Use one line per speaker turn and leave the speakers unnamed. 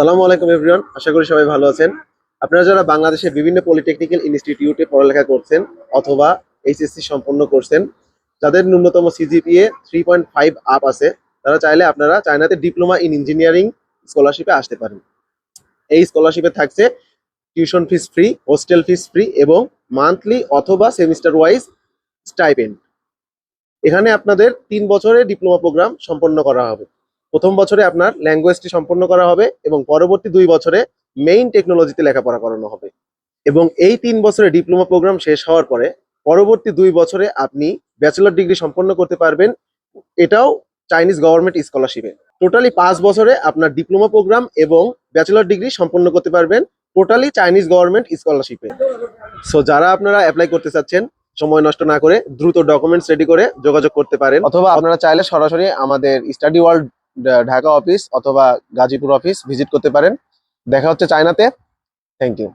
আসসালামু আলাইকুম এভরিওয়ান, আশা করি সবাই ভালো আছেন। আপনারা যারা বাংলাদেশের বিভিন্ন পলিটেকনিক্যাল ইনস্টিটিউটে পড়ালেখা করছেন অথবা এইচএসসি সম্পন্ন করছেন, যাদের ন্যূনতম CGPA three point five up আছে, তারা চাইলে আপনারা চায়নাতে ডিপ্লোমা ইন ইঞ্জিনিয়ারিং স্কলারশিপে আসতে পারেন। এই স্কলারশিপে থাকছে tuition fees free, hostel fees free এবং মান্থলি অথবা সেমিস্টার ওয়াইজ স্টাইপেন্ড। এখানে আপনাদের তিন বছরের ডিপ্লোমা প্রোগ্রাম সম্পন্ন করা হবে। প্রথম বছরে আপনার ল্যাঙ্গুয়েজটি সম্পন্ন করা হবে এবং পরবর্তী দুই বছরে মেইন টেকনোলজিতে লেখাপড়া করানো হবে। এবং এই তিন বছরে ডিপ্লোমা প্রোগ্রাম শেষ হওয়ার পরে পরবর্তী দুই বছরে আপনি ব্যাচেলর ডিগ্রি সম্পন্ন করতে পারবেন। এটাও চাইনিজ গভর্নমেন্ট স্কলারশিপে টোটালি পাঁচ বছরে আপনার ডিপ্লোমা প্রোগ্রাম এবং ব্যাচেলর ডিগ্রি সম্পন্ন করতে পারবেন টোটালি চাইনিজ গভর্নমেন্ট স্কলারশিপে সো যারা আপনারা অ্যাপ্লাই করতে চাচ্ছেন, সময় নষ্ট না করে দ্রুত ডকুমেন্টস রেডি করে যোগাযোগ করতে পারেন। অথবা আপনারা চাইলে সরাসরি আমাদের স্টাডি ওয়ার্ল্ড ঢাকা অফিস অথবা গাজীপুর অফিস ভিজিট করতে পারেন। দেখা হচ্ছে চায়নাতে। Thank you